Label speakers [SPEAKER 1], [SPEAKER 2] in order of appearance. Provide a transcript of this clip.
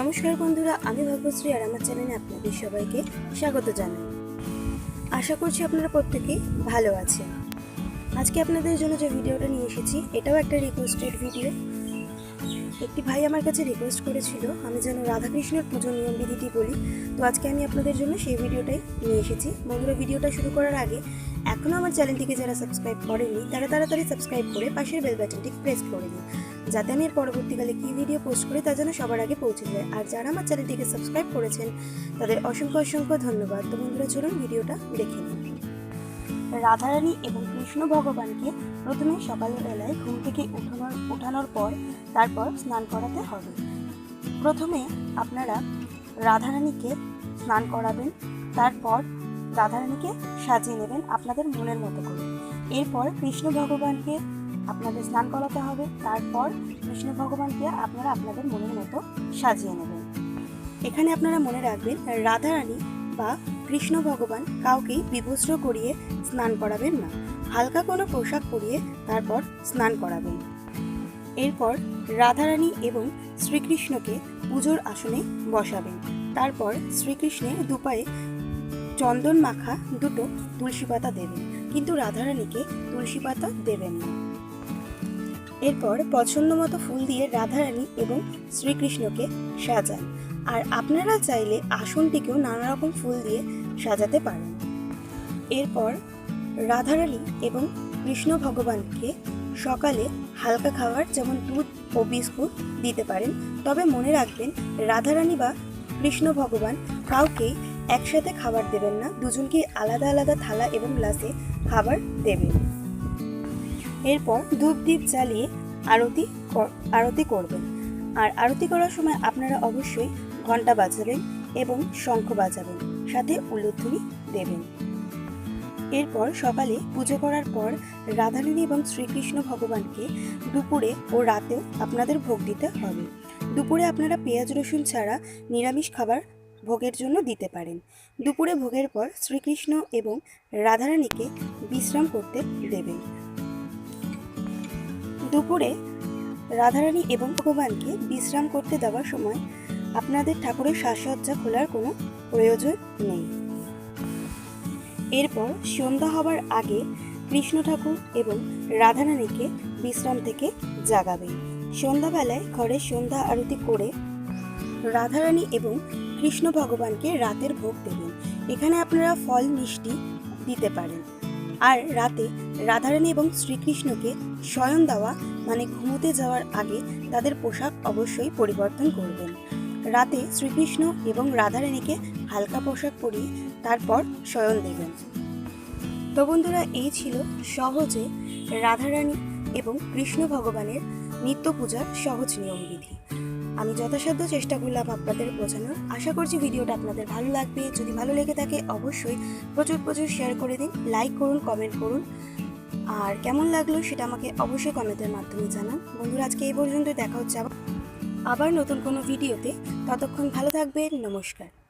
[SPEAKER 1] নমস্কার বন্ধুরা, আমি ভাগ্যশ্রী আর আমার চ্যানেলে আপনাদের সবাইকে স্বাগত জানাই। আশা করছি আপনারা প্রত্যেকেই ভালো আছেন। আজকে আপনাদের জন্য যে ভিডিওটা নিয়ে এসেছি, এটাও একটা রিকোয়েস্টেড ভিডিও একটি ভাই আমার কাছে রিকোয়েস্ট করেছিল, আমি যেন রাধাকৃষ্ণের পুজো নিয়ম বিধিটি বলি। তো আজকে আমি আপনাদের জন্য সেই ভিডিওটাই নিয়ে এসেছি। বন্ধুরা, ভিডিওটা শুরু করার আগে এখনও আমার চ্যানেলটিকে যারা সাবস্ক্রাইব করেনি তারা তাড়াতাড়ি সাবস্ক্রাইব করে পাশের বেল বাটনটি প্রেস করে দিন যাতে আমি পরবর্তীকালে কী ভিডিও পোস্ট করি তা যেন সবার আগে পৌঁছে যায়। আর যারা আমার চ্যানেলটিকে সাবস্ক্রাইব করেছেন, তাদের অসংখ্য অসংখ্য ধন্যবাদ। তো বন্ধুরা, চলুন ভিডিওটা দেখে নিন রাধারানী এবং কৃষ্ণ ভগবানকে প্রথমে সকালবেলায় ঘুম থেকে উঠানোর উঠানোর পর তারপর স্নান করাতে হবে। প্রথমে আপনারা রাধারানীকে স্নান করাবেন, তারপর রাধারানীকে সাজিয়ে নেবেন আপনাদের মনের মতো করে। এরপর কৃষ্ণ ভগবানকে আপনাদের স্নান করাতে হবে, তারপর কৃষ্ণ ভগবানকে আপনারা আপনাদের মনের মতো সাজিয়ে নেবেন। এখানে আপনারা মনে রাখবেন, রাধারানী বা কৃষ্ণ ভগবান কাউকেই বিভস্র করিয়ে স্নান করাবেন না। হালকা কোনো পোশাক পরিয়ে তারপর স্নান করাবেন। এরপর রাধারানী এবং শ্রীকৃষ্ণকে পুজোর আসনে বসাবেন। তারপর শ্রীকৃষ্ণের দুপায়ে চন্দন মাখা দুটো তুলসী পাতা দেবেন। কিন্তু রাধারানীকে তুলসী পাতা দেবেন না। এরপর পছন্দ মতো ফুল দিয়ে রাধারানী এবং শ্রীকৃষ্ণকে সাজান। আর আপনারা চাইলে আসনটিকেও নানা রকম ফুল দিয়ে সাজাতে পারেন। এরপর রাধারানী এবং কৃষ্ণ ভগবানকে সকালে হালকা খাবার যেমন দুধ ও বিস্কুট দিতে পারেন, তবে মনে রাখবেন রাধারানী বা কৃষ্ণ ভগবান কাউকে একসাথে খাবার দেবেন না দুজনকে আলাদা আলাদা থালা এবং গ্লাসে খাবার দেবেন। এরপর ধূপ দ্বীপ জ্বালিয়ে আরতি আরতি করবেন। আর আরতি করার সময় আপনারা অবশ্যই ঘণ্টা বাজাবেন এবং শঙ্খ বাজাবেন, সাথে উলুধ্বনি দেবেন। এরপর সকালে পুজো করার পর রাধারানী এবং শ্রীকৃষ্ণ ভগবানকে দুপুরে ও রাতেও আপনাদের ভোগ দিতে হবে। দুপুরে আপনারা পেঁয়াজ রসুন ছাড়া নিরামিষ খাবার ভোগের জন্য দিতে পারেন। দুপুরে ভোগের পর শ্রীকৃষ্ণ এবং রাধারানীকে বিশ্রাম করতে দেবেন। দুপুরে রাধারানী এবং ভগবানকে বিশ্রাম করতে দেওয়ার সময় আপনাদের ঠাকুরের সাজসজ্জা খোলার কোনো প্রয়োজন নেই। এরপর সন্ধ্যা হবার আগে কৃষ্ণ ঠাকুর এবং রাধারানীকে বিশ্রাম থেকে জাগাবেন সন্ধ্যাবেলায় ঘরে সন্ধ্যা আরতি করে রাধারানী এবং কৃষ্ণ ভগবানকে রাতের ভোগ দেবেন। এখানে আপনারা ফল মিষ্টি দিতে পারেন। আর রাতে রাধারানী এবং শ্রীকৃষ্ণকে স্বয়ং দেওয়া মানে ঘুমোতে যাওয়ার আগে তাদের পোশাক অবশ্যই পরিবর্তন করবেন। রাতে শ্রীকৃষ্ণ এবং রাধারানীকে হালকা পোশাক পরিয়ে তারপর শয়ন দেবেন। তো বন্ধুরা, এই ছিল সহজে রাধারানী এবং কৃষ্ণ ভগবানের নিত্য পূজার সহজ নিয়মবিধি আমি যথাসাধ্য চেষ্টা করলাম আপনাদের বোঝানোর। আশা করছি ভিডিওটা আপনাদের ভালো লাগবে। যদি ভালো লেগে থাকে, অবশ্যই প্রচুর প্রচুর শেয়ার করে দিন লাইক করুন কমেন্ট করুন। আর কেমন লাগল সেটা আমাকে অবশ্যই কমেন্টের মাধ্যমে জানান। বন্ধুরা, আজকে এই পর্যন্ত দেখা হচ্ছে আবার আবার নতুন কোনো ভিডিওতে। ততক্ষণ ভালো থাকবেন। নমস্কার।